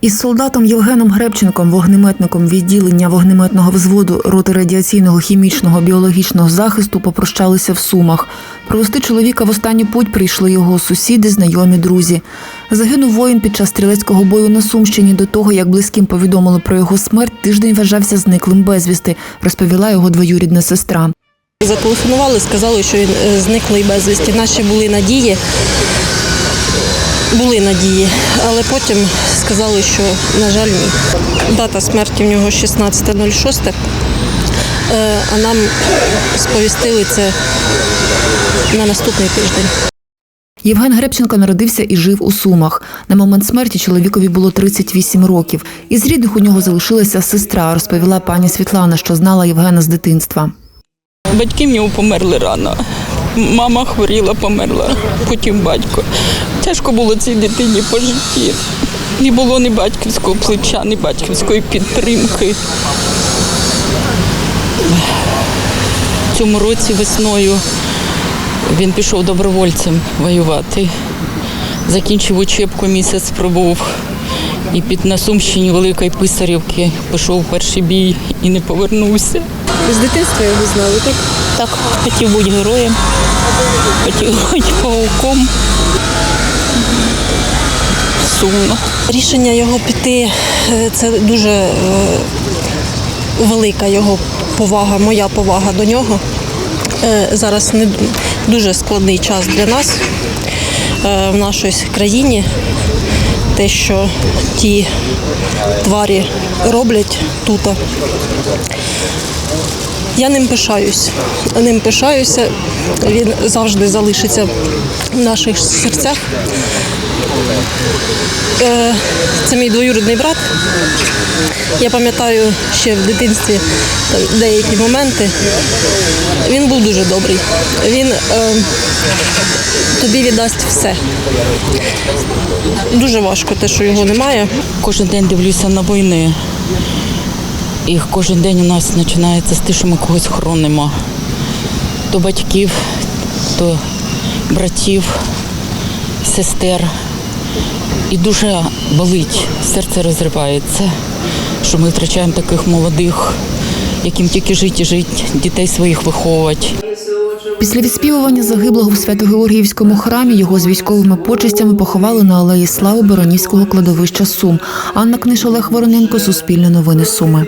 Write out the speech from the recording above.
Із солдатом Євгеном Гребченком, вогнеметником відділення вогнеметного взводу роти радіаційного, хімічного, біологічного захисту попрощалися в Сумах. Провести чоловіка в останню путь прийшли його сусіди, знайомі, друзі. Загинув воїн під час стрілецького бою на Сумщині. До того, як близьким повідомили про його смерть, тиждень вважався зниклим безвісти, розповіла його двоюрідна сестра. Зателефонували, сказали, що він е, зниклий безвісті. Наші були надії, були надії, але потім сказали, що, на жаль, ні. Дата смерті в нього 16.06, е, а нам сповістили це на наступний тиждень. Євген Гребченко народився і жив у Сумах. На момент смерті чоловікові було 38 років. Із рідних у нього залишилася сестра, розповіла пані Світлана, що знала Євгена з дитинства. Батьки в нього померли рано. Мама хворіла, померла, потім батько. Тяжко було цій дитині по житті. Не було ні батьківського плеча, ні батьківської підтримки. В цьому році весною він пішов добровольцем воювати. Закінчив учебку, місяць пробув. І під на Сумщині Великої Писарівки пішов перший бій і не повернувся. З дитинства його знали, так? Так, хотів бути героєм, хотів бути пауком. Сумно. Рішення його піти е, це дуже е, велика його повага, моя повага до нього. Е, Зараз не дуже складний час для нас в нашій країні. Те, що ті тварі роблять тут. Я ним пишаюсь. Ним пишаюся. Він завжди залишиться в наших серцях. Е, Це мій двоюрідний брат. Я пам'ятаю ще в дитинстві деякі моменти. Він був дуже добрий. Він е, тобі віддасть все. Дуже важко те, що його немає. Кожен день дивлюся на війни. І кожен день у нас починається з те, що ми когось хоронимо. То батьків, то братів, сестер. І дуже болить, серце розривається, що ми втрачаємо таких молодих, яким тільки жити і жити, дітей своїх виховувати. Після відспівування загиблого в Свято-Георгіївському храмі його з військовими почестями поховали на алеї Слави Баранівського кладовища Сум. Анна Книж, Олег Вороненко, Суспільне новини Суми.